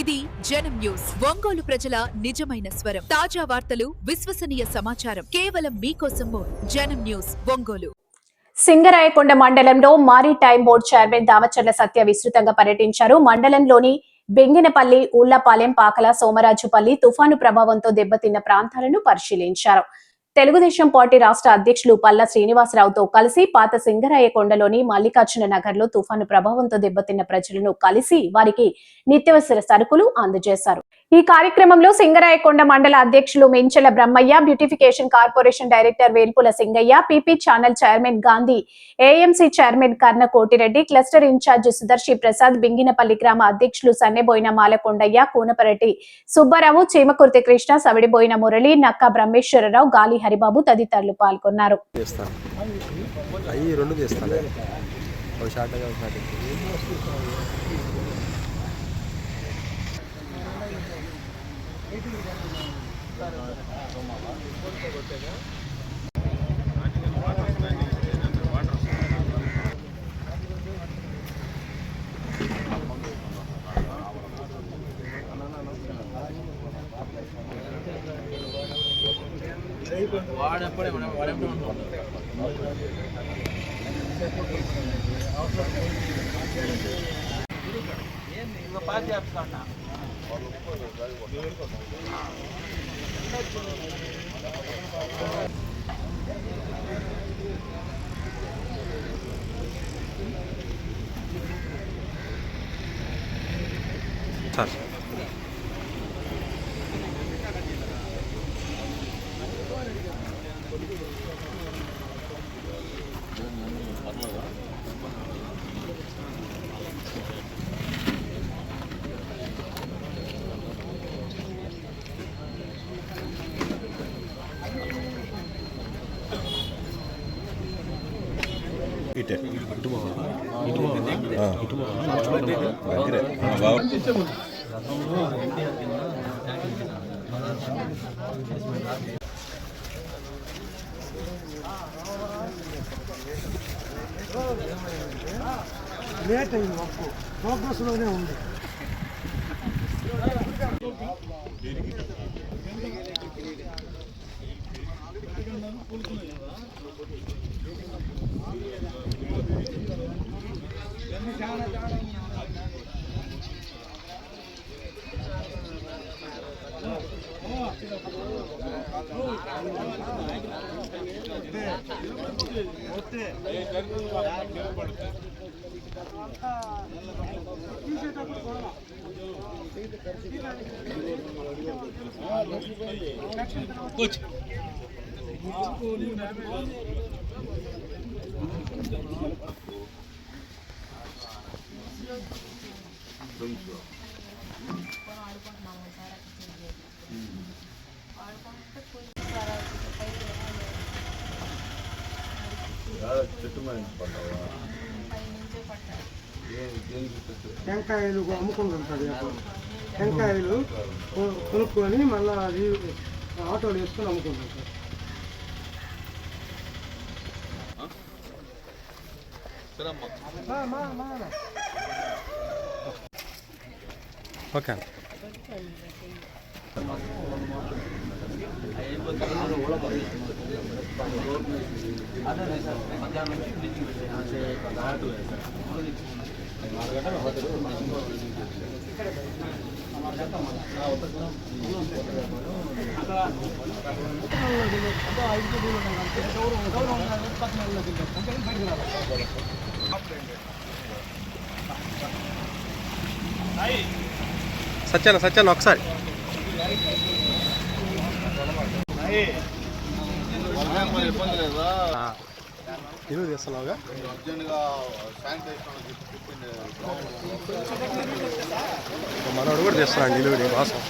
ఇది జనం న్యూస్. ఒంగోలు ప్రజల నిజమైన స్వరం. తాజా వార్తలు విశ్వసనీయ సమాచారం. కేవలం మీకోసం జనం న్యూస్ ఒంగోలు. సింగరాయకొండ మండలంలో maritime board chairman Damacharla Satya విస్తృతంగా పర్యటించారు. మండలంలోని బెంగినపల్లి ఉళ్ళపాలెం పాకల సోమరాజుపల్లి తుఫాను ప్రభావంతో దెబ్బతిన్న ప్రాంతాలను పరిశీలించారు. తెలుగుదేశం పార్టీ రాష్ట్ర అధ్యక్షులు పల్లా శ్రీనివాసరావుతో కలిసి పాత సింగరాయకొండలోని మల్లికార్జున నగర్లో తుఫాను ప్రభావంతో దెబ్బతిన్న ప్రజలను కలిసి వారికి నిత్యావసర సరుకులు అందజేశారు. ఈ కార్యక్రమంలో సింగరాయకొండ మండల అధ్యక్షులు Menchela Brahmaiah beautification corporation director Velpula Singaiah PP channel chairman Gandhi AMC chairman Karna Kotireddy cluster incharge Sudarshi Prasad Binginapalli గ్రామ అధ్యక్షులు సన్నెబోయిన మాలకొండయ్య కూనపరెడ్డి సుబ్బారావు చీమకుర్తి కృష్ణ సవిడిబోయిన మురళి నక్క బ్రహ్మేశ్వరరావు గాలి హరిబాబు తదితరులు పాల్గొన్నారు. చేస్తాను అవి రెండు చేస్తాను ఒక షార్ట్ ఒక షార్ట్ సార్ ఇటే లేట్ అయింది వర్క్ ప్రోగ్రెస్లోనే ఉంది. టెంకాయలు అమ్ముకుంటుంటాడు టెంకాయలు కొనుక్కొని మళ్ళీ అది ఆటోలు వేసుకొని అమ్ముకుంటుంటాడు మా, మా, మా. ఓకే అండి సత్యాన సత్యాన ఒకసారి ఆ. ఇల్లు తీస్తున్నావుగా మనోడు కూడా నిలువుడి వాసం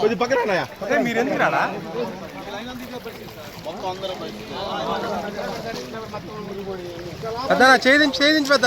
కొద్ది పక్కన మీరు ఎందుకు రాడా పెద్దనా ఛేదించి ఛేదించి పెద్ద.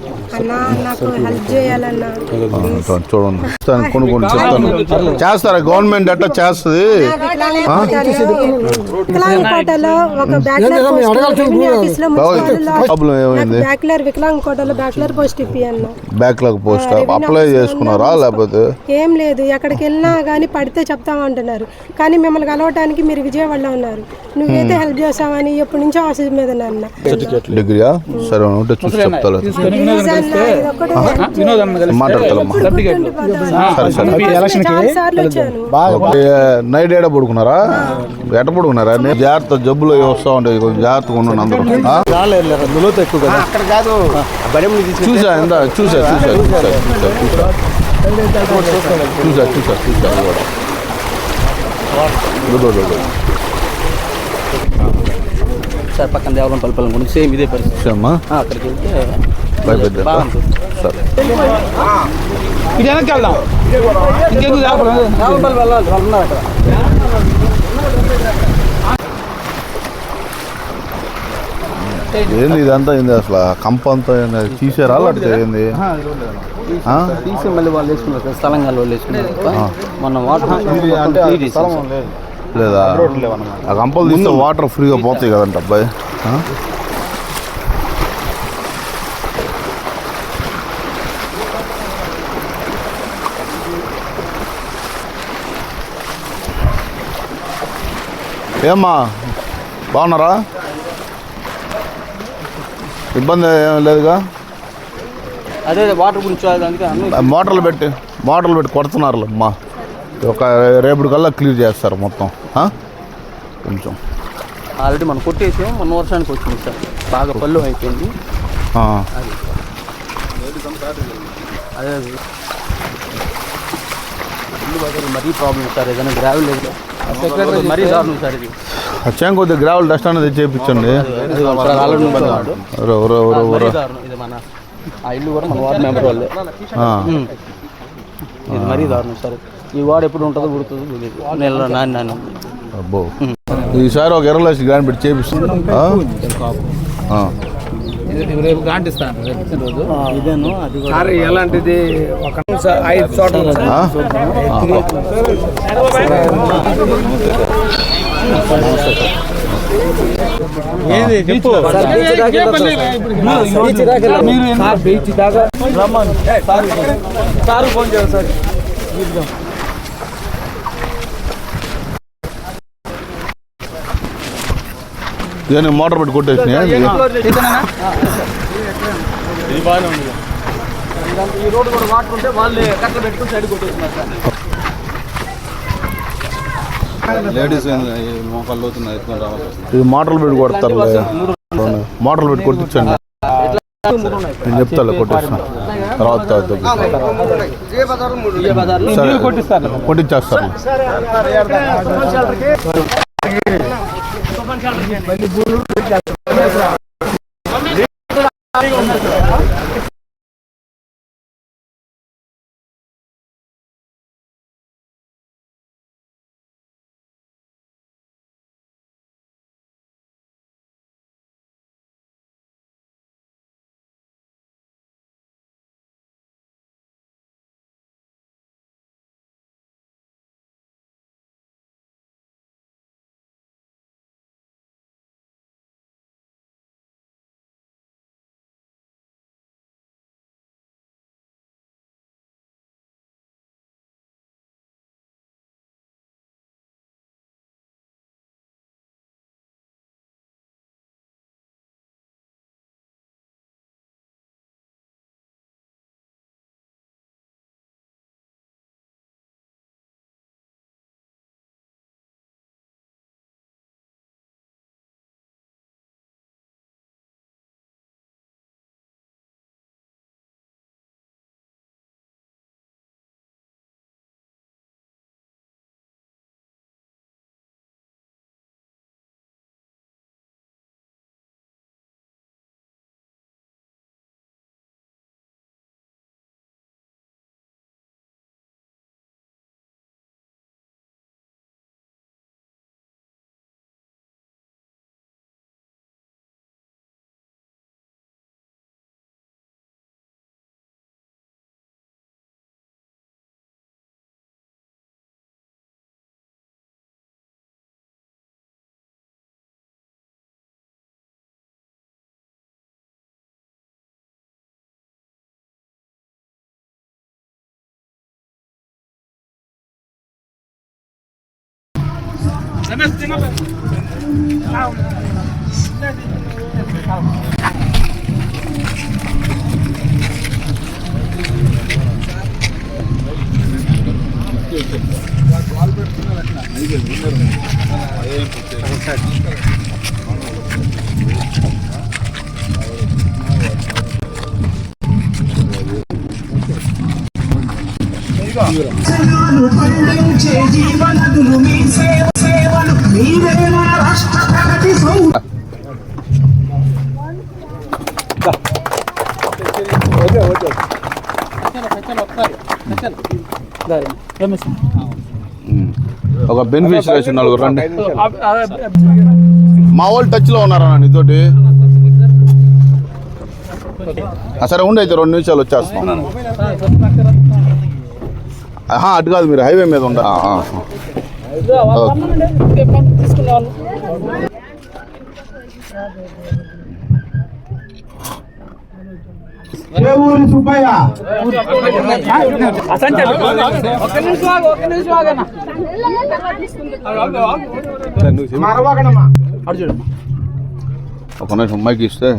చూడండి. చెప్తాను కొన్ని చేస్తారా? గవర్నమెంట్ అట్లా చేస్తుంది? ప్రాబ్లం ఏమైంది? బ్యాక్లాగ్ పోస్ట్ అప్లై చేసుకున్నారా లేకపోతే? ఏం లేదు. ఎక్కడికి వెళ్ళినా కానీ పడితే చెప్తామంటున్నారు. కానీ మిమ్మల్ని కలవటానికి మీరు విజయవాడలో ఉన్నారు. నువ్వైతే hmm. హెల్ప్ చేస్తావని ఎప్పటి నుంచో ఆశ మీద డిగ్రీయా? సరే చూసి చెప్తాను నైట్ ఏడ పడుకున్నారా? ఎట పడుకున్నారా? నేను జాగ్రత్త జబ్బులు వస్తా ఉంటాయి కొంచెం జాగ్రత్తగా ఉన్నాను అందరూ. చూసా ఎంత చూసా చూసా చూసా చూసా చూసా చూసా. చూసా చూసా సార్ పక్కన దేవాలయం పలుపలం కూడా సేమ్ ఇదే పరిస్థితి. అమ్మా అక్కడికి వెళ్తే భయపెద్దా సరే. వెనక్కి వెళ్దాం. ఇంకెందుకు వెళ్ళాలి ఏంది ఇదంతా ఏంది అసలు? కంప అంతా? తీసారా లేకపోతే ఏంది? ఆ? తీసి మళ్ళీ వాళ్ళు వేసుకున్నారు స్థలంగా వాళ్ళు వేసుకున్నారు మొన్న వాటర్ లేదా. ఆ కంపలు తీస్తే వాటర్ ఫ్రీగా పోతాయి కదంట అబ్బాయి. ఏమ్మా బాగున్నారా? ఇబ్బంది ఏం లేదుగా? అదే వాటర్ గురించి మోటార్లు పెట్టి మోటార్లు పెట్టి కొడుతున్నారు అమ్మా. ఒక రేపటి కల్లా క్లియర్ చేస్తారు మొత్తం? కొంచెం. ఆల్రెడీ మనం కొట్టేసి మొన్న వర్షానికి వచ్చింది సార్. బాగా పళ్ళు అయిపోయింది. అదే. మరీ ప్రాబ్లం సార్. ఏదైనా గ్రావెల్ లేదు వచ్చాం కొద్దిగా గ్రావెల్ డస్ట్ అనేది చేయించండి ఈ వాడు ఎప్పుడు ఉంటుందో గుర్తుందో తెలియదు నాన్న ఈసారి ఒక ఇరవై లక్షలు గ్రాండ్ పెట్టి చేపిస్తుంది రేపు గాంటిస్తాను రేపు ఇచ్చిన రోజు ఇదేను అది ఎలాంటిది? ఒక ఐదు చోట్ల? ఏది చెప్పు. బీచ్ దాకా రమ్మను. సార్ సార్ ఫోన్ చేయాలి సార్. ఇదే మోటార్ పెట్టి కొట్టేసినాయి ఈ రోడ్డు కూడా వాటర్ ఉంటే వాళ్ళే కట్టలు పెట్టుకుని సైడ్ కొట్టేస్తున్నారు సార్ లేడీస్ మోకాళ్ళు అవుతున్నాయి ఎత్తుకొని రావాల్సి వస్తుంది ఇది మోటార్లు పెట్టి కొడతారు మోటార్లు పెట్టి కొట్టించండి నేను చెప్తాను కొట్టిస్తాను తర్వాత తర్వాత Bali buruk. ನಮಸ್ತೆ ఒక బెనిఫిషియరీ నలుగురు రండి. మా వాళ్ళు టచ్లో ఉన్నారా నీతోటి సరే ఉండి అయితే రెండు నిమిషాలు వచ్చేస్తాం. ఆహా, అటు కాదు మీరు హైవే మీద ఉండ ఆ, ఆ. తీసుకున్నాను ఒక్క నిమిషం ఆగు, ఒక్క నిమిషం ఆగన్నా అటు చూడమ్మా ఒక నిమిషం మైక్ ఇస్తే.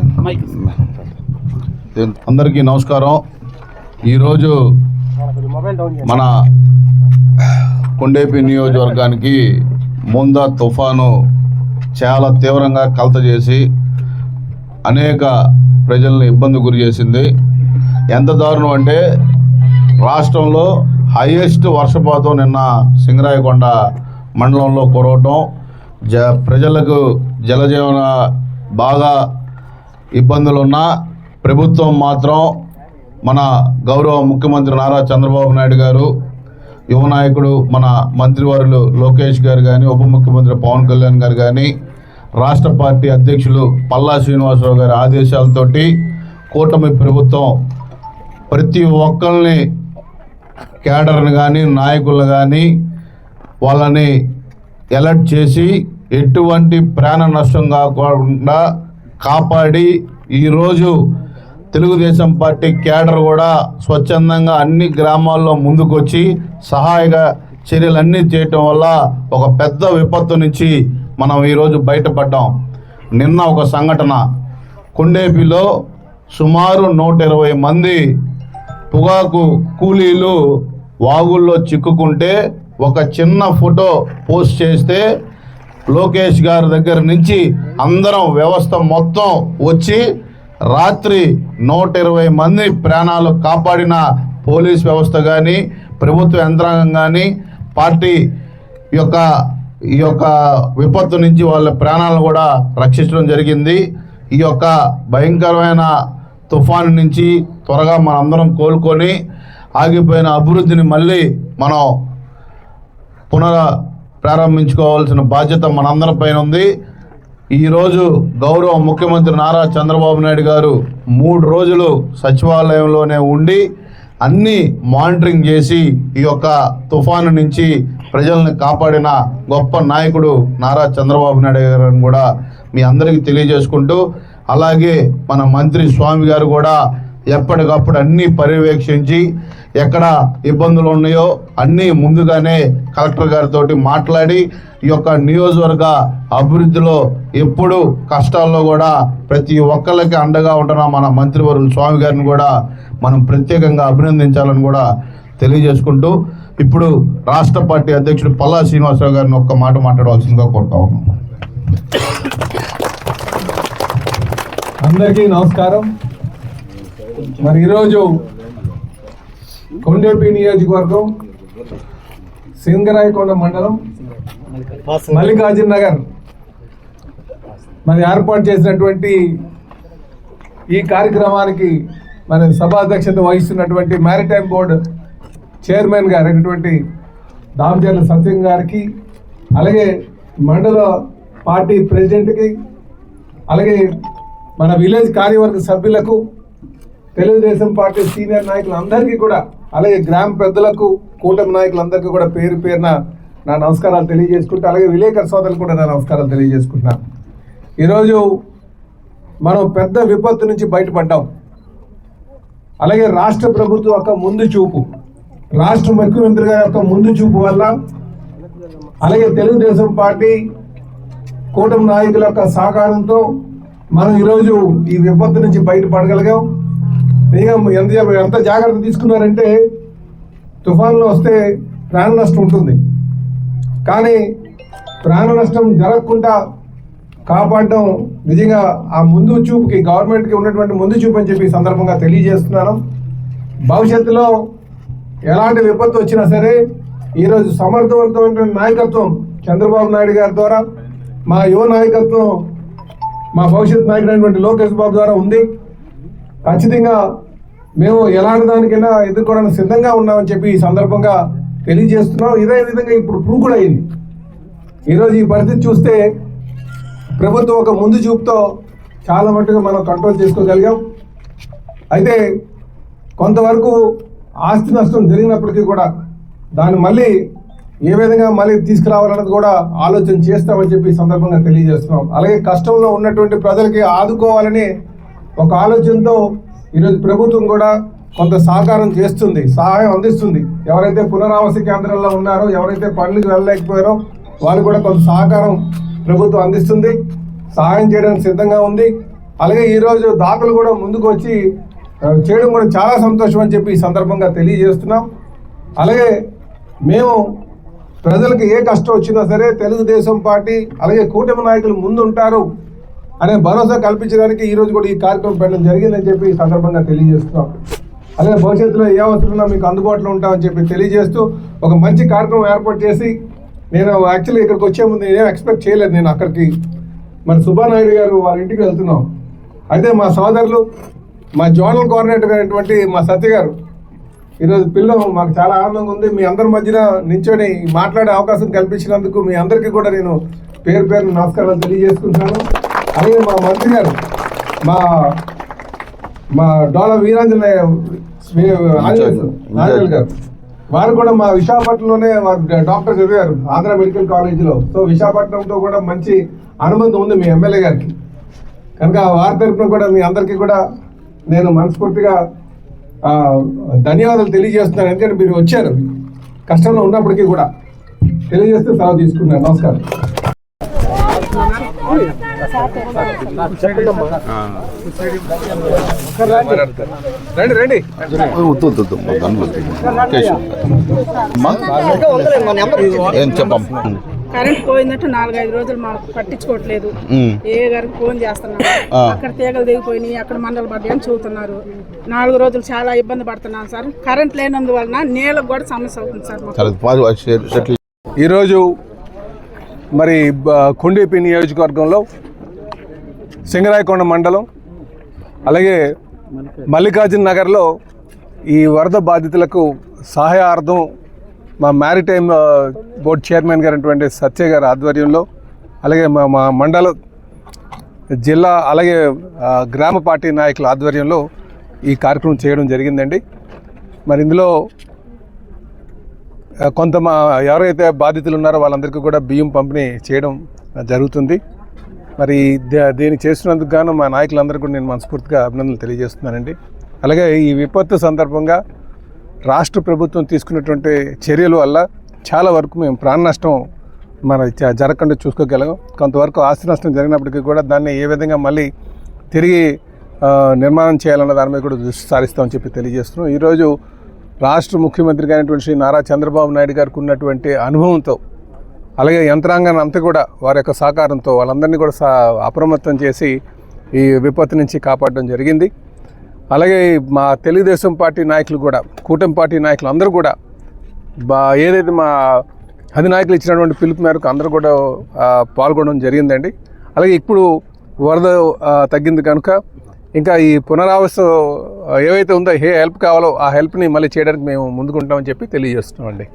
అందరికీ నమస్కారం. ఈరోజు మన కొండేపి నియోజకవర్గానికి ముందా తుఫాను చాలా తీవ్రంగా కలత చేసి అనేక ప్రజల్ని ఇబ్బంది గురి చేసింది. ఎంత దారుణం అంటే రాష్ట్రంలో హైయెస్ట్ వర్షపాతం నిన్న సింగరాయకొండ మండలంలో కురవటం. జ ప్రజలకు జలజీవన బాగా ఇబ్బందులున్నా ప్రభుత్వం మాత్రం మన గౌరవ ముఖ్యమంత్రి నారా చంద్రబాబు నాయుడు గారు యువ నాయకుడు మన మంత్రివారులు లోకేష్ గారు కానీ ఉప ముఖ్యమంత్రి పవన్ కళ్యాణ్ గారు కానీ రాష్ట్ర పార్టీ అధ్యక్షులు పల్లా శ్రీనివాసరావు గారి ఆదేశాలతోటి కూటమి ప్రభుత్వం ప్రతి ఒక్కరిని కేడర్ని కానీ నాయకులను కానీ వాళ్ళని ఎలర్ట్ చేసి ఎటువంటి ప్రాణ నష్టం కాకుండా కాపాడి ఈరోజు తెలుగుదేశం పార్టీ కేడర్ కూడా స్వచ్ఛందంగా అన్ని గ్రామాల్లో ముందుకొచ్చి సహాయక చర్యలన్నీ చేయటం వల్ల ఒక పెద్ద విపత్తు నుంచి మనం ఈరోజు బయటపడ్డాం. నిన్న ఒక సంఘటన. కొండేపిలో సుమారు నూట ఇరవై మంది పొగాకు కూలీలు వాగుల్లో చిక్కుకుంటే ఒక చిన్న ఫోటో పోస్ట్ చేస్తే లోకేష్ గారి దగ్గర నుంచి అందరం వ్యవస్థ మొత్తం వచ్చి రాత్రి నూట ఇరవై మంది ప్రాణాలు కాపాడిన పోలీస్ వ్యవస్థ కానీ ప్రభుత్వ యంత్రాంగం కానీ పార్టీ యొక్క ఈ యొక్క విపత్తు నుంచి వాళ్ళ ప్రాణాలను కూడా రక్షించడం జరిగింది. ఈ యొక్క భయంకరమైన తుఫాను నుంచి త్వరగా మనందరం కోలుకొని ఆగిపోయిన అభివృద్ధిని మళ్ళీ మనం పునర ప్రారంభించుకోవాల్సిన బాధ్యత మనందరిపైన ఉంది. ఈరోజు గౌరవ ముఖ్యమంత్రి నారా చంద్రబాబు నాయుడు గారు మూడు రోజులు సచివాలయంలోనే ఉండి అన్ని మానిటరింగ్ చేసి ఈ యొక్క తుఫాను నుంచి ప్రజల్ని కాపాడిన గొప్ప నాయకుడు నారా చంద్రబాబు నాయుడు గారిని కూడా మీ అందరికీ తెలియజేసుకుంటూ అలాగే మన మంత్రి స్వామి గారు కూడా ఎప్పటికప్పుడు అన్నీ పర్యవేక్షించి ఎక్కడ ఇబ్బందులు ఉన్నాయో అన్నీ ముందుగానే కలెక్టర్ గారితో మాట్లాడి ఈ యొక్క నియోజకవర్గ అభివృద్ధిలో ఎప్పుడు కష్టాల్లో కూడా ప్రతి ఒక్కళ్ళకి అండగా ఉంటున్న మన మంత్రివర్యులు స్వామి గారిని కూడా మనం ప్రత్యేకంగా అభినందించాలని కూడా తెలియజేసుకుంటూ ఇప్పుడు రాష్ట్ర పార్టీ అధ్యక్షుడు పల్లా శ్రీనివాసరావు గారిని ఒక్క మాట మాట్లాడవలసిందిగా కోరుతా ఉన్నాం. అందరికీ నమస్కారం. మరి ఈరోజు కొండేపి నియోజకవర్గం సింగరాయకొండ మండలం మల్లికార్జున్ నగర్. మరి ఏర్పాటు చేసినటువంటి ఈ కార్యక్రమానికి మన సభాధ్యక్షత వహిస్తున్నటువంటి మ్యారిటైమ్ బోర్డు చైర్మన్ గారు అయినటువంటి దామచర్ల సత్యం గారికి అలాగే మండల పార్టీ ప్రెసిడెంట్కి అలాగే మన విలేజ్ కార్యవర్గ సభ్యులకు తెలుగుదేశం పార్టీ సీనియర్ నాయకులందరికీ కూడా అలాగే గ్రామ పెద్దలకు కూటమి నాయకులందరికీ కూడా పేరు పేరున నా నమస్కారాలు తెలియజేసుకుంటా అలాగే విలేకరు సోదరులు కూడా నా నమస్కారాలు తెలియజేసుకుంటున్నా. ఈరోజు మనం పెద్ద విపత్తు నుంచి బయటపడ్డాం. అలాగే రాష్ట్ర ప్రభుత్వం ఒక ముందు చూపు. రాష్ట్ర ముఖ్యమంత్రి గారి యొక్క ముందు చూపు వల్ల అలాగే తెలుగుదేశం పార్టీ కూటమి నాయకుల యొక్క సహకారంతో మనం ఈరోజు ఈ విపత్తు నుంచి బయటపడగలిగాం. నిజంగా ఎంత ఎంత జాగ్రత్త తీసుకున్నారంటే తుఫాన్లు వస్తే ప్రాణ నష్టం ఉంటుంది. కానీ ప్రాణ నష్టం జరగకుండా కాపాడడం నిజంగా ఆ ముందు చూపుకి గవర్నమెంట్కి ఉన్నటువంటి ముందు చూపు అని చెప్పి సందర్భంగా తెలియజేస్తున్నాను. భవిష్యత్తులో ఎలాంటి విపత్తు వచ్చినా సరే ఈరోజు సమర్థవంతమైన నాయకత్వం చంద్రబాబు నాయుడు గారి ద్వారా మా యువ నాయకత్వం మా భవిష్యత్ నాయకుడైనటువంటి లోకేష్ బాబు ద్వారా ఉంది. ఖచ్చితంగా మేము ఎలాంటి దానికైనా ఎదుర్కోవడానికి సిద్ధంగా ఉన్నామని చెప్పి ఈ సందర్భంగా తెలియజేస్తున్నాం. ఇదే విధంగా ఇప్పుడు ప్రూవ్ కూడా అయింది. ఈరోజు ఈ పరిస్థితి చూస్తే ప్రభుత్వం ఒక ముందు చూపుతో చాలా మట్టుగా మనం కంట్రోల్ చేసుకోగలిగాం. అయితే కొంతవరకు ఆస్తి నష్టం జరిగినప్పటికీ కూడా దాన్ని మళ్ళీ ఏ విధంగా మళ్ళీ తీసుకురావాలన్నది కూడా ఆలోచన చేస్తామని చెప్పి సందర్భంగా తెలియజేస్తున్నాం. అలాగే కష్టంలో ఉన్నటువంటి ప్రజలకి ఆదుకోవాలని ఒక ఆలోచనతో ఈరోజు ప్రభుత్వం కూడా కొంత సహకారం చేస్తుంది సహాయం అందిస్తుంది. ఎవరైతే పునరావాస కేంద్రంలో ఉన్నారో ఎవరైతే పనులకు వెళ్ళలేకపోయారో వాళ్ళు కూడా కొంత సహకారం ప్రభుత్వం అందిస్తుంది సహాయం చేయడానికి సిద్ధంగా ఉంది. అలాగే ఈరోజు దాతలు కూడా ముందుకు వచ్చి చేయడం కూడా చాలా సంతోషం అని చెప్పి ఈ సందర్భంగా తెలియజేస్తున్నాం. అలాగే మేము ప్రజలకు ఏ కష్టం వచ్చినా సరే తెలుగుదేశం పార్టీ అలాగే కూటమి నాయకులు ముందు ఉంటారు అనే భరోసా కల్పించడానికి ఈ రోజు కూడా ఈ కార్యక్రమం పెట్టడం జరిగిందని చెప్పి ఈ సందర్భంగా తెలియజేస్తున్నాం. అలాగే భవిష్యత్తులో ఏ అవసరమైనా మీకు అందుబాటులో ఉంటామని చెప్పి తెలియజేస్తూ ఒక మంచి కార్యక్రమం ఏర్పాటు చేసి నేను యాక్చువల్లీ ఇక్కడికి వచ్చే ముందు ఏం ఎక్స్పెక్ట్ చేయలేదు నేను అక్కడికి. మరి సుబ్బానాయుడు గారు వారి ఇంటికి వెళ్తున్నాం. అయితే మా సోదరులు మా జోనల్ కోఆర్డినేటర్ అయినటువంటి మా సత్య గారు ఈరోజు పిల్లలు మాకు చాలా ఆనందంగా ఉంది. మీ అందరి మధ్యన నించొని మాట్లాడే అవకాశం కల్పించినందుకు మీ అందరికీ కూడా నేను పేరు పేరు నమస్కారాలు తెలియజేసుకుంటున్నాను. అలాగే మా మంత్రి గారు మా మా డోల ఆంజనేయులు గారు. వారు కూడా మా విశాఖపట్నంలోనే వారు డాక్టర్ చదివారు ఆంధ్ర మెడికల్ కాలేజీలో. సో విశాఖపట్నంతో కూడా మంచి అనుబంధం ఉంది మీ ఎమ్మెల్యే గారికి. కనుక వారి తరఫున కూడా మీ అందరికీ కూడా నేను మనస్ఫూర్తిగా ఆ, ధన్యవాదాలు తెలియజేస్తున్నాను ఎందుకంటే మీరు వచ్చారు. కష్టంలో ఉన్నప్పటికీ కూడా. తెలియజేస్తే సెలవు తీసుకున్నాను. నమస్కారం. రండి రండి. వద్దు వద్దు వద్దు. కరెంట్ పోయిందంటే నాలుగైదు రోజులు మాకు పట్టించుకోవట్లేదు. ఏ గారికి ఫోన్ చేస్తున్నాం ఆ. అక్కడ తీగలు దిగిపోయినాయి అక్కడ మండలు పడ్డాయి అని చెబుతున్నారు నాలుగు రోజులు చాలా ఇబ్బంది పడుతున్నాం సార్. కరెంట్ లేనందువలన నీళ్ళకు కూడా సమస్య అవుతుంది సార్ ఈరోజు మరి కొండేపి నియోజకవర్గంలో సింగరాయకొండ మండలం అలాగే మల్లికార్జున నగర్లో ఈ వరద బాధితులకు సహాయార్థం మా మ్యారిటైమ్ బోర్డ్ బోర్డు చైర్మన్ గారైనటువంటి సత్య గారి ఆధ్వర్యంలో అలాగే మా మా మండల జిల్లా అలాగే గ్రామ పార్టీ నాయకుల ఆధ్వర్యంలో ఈ కార్యక్రమం చేయడం జరిగిందండి. మరి ఇందులో కొంత మా ఎవరైతే బాధితులు ఉన్నారో వాళ్ళందరికీ కూడా బియ్యం పంపిణీ చేయడం జరుగుతుంది. మరి దే- దీన్ని చేస్తున్నందుకు గాను మా నాయకులందరికీ కూడా నేను మనస్ఫూర్తిగా అభినందనలు తెలియజేస్తున్నానండి. అలాగే ఈ విపత్తు సందర్భంగా రాష్ట్ర ప్రభుత్వం తీసుకున్నటువంటి చర్యల వల్ల చాలా వరకు మేము ప్రాణ నష్టం మన జరగకుండా చూసుకోగలం. కొంతవరకు ఆస్తి నష్టం జరిగినప్పటికీ కూడా దాన్ని ఏ విధంగా మళ్ళీ తిరిగి నిర్మాణం చేయాలన్న దాని మీద కూడా దృష్టి సారిస్తామని చెప్పి తెలియజేస్తున్నాం. ఈరోజు రాష్ట్ర ముఖ్యమంత్రి అయినటువంటి శ్రీ నారా చంద్రబాబు నాయుడు గారికి ఉన్నటువంటి అనుభవంతో అలాగే యంత్రాంగాన్ని అంతా కూడా వారి యొక్క సహకారంతో వాళ్ళందరినీ కూడా సా అప్రమత్తం చేసి ఈ విపత్తు నుంచి కాపాడడం జరిగింది. అలాగే మా తెలుగుదేశం పార్టీ నాయకులు కూడా కూటమి పార్టీ నాయకులు అందరూ కూడా బా ఏదైతే మా అధినాయకులు ఇచ్చినటువంటి పిలుపు మేరకు అందరూ కూడా పాల్గొనడం జరిగిందండి. అలాగే ఇప్పుడు వరద తగ్గింది కనుక ఇంకా ఈ పునరావాస ఏవైతే ఉందో ఏ హెల్ప్ కావాలో ఆ హెల్ప్ని మళ్ళీ చేయడానికి మేము ముందుకుంటామని చెప్పి తెలియజేస్తున్నామండి.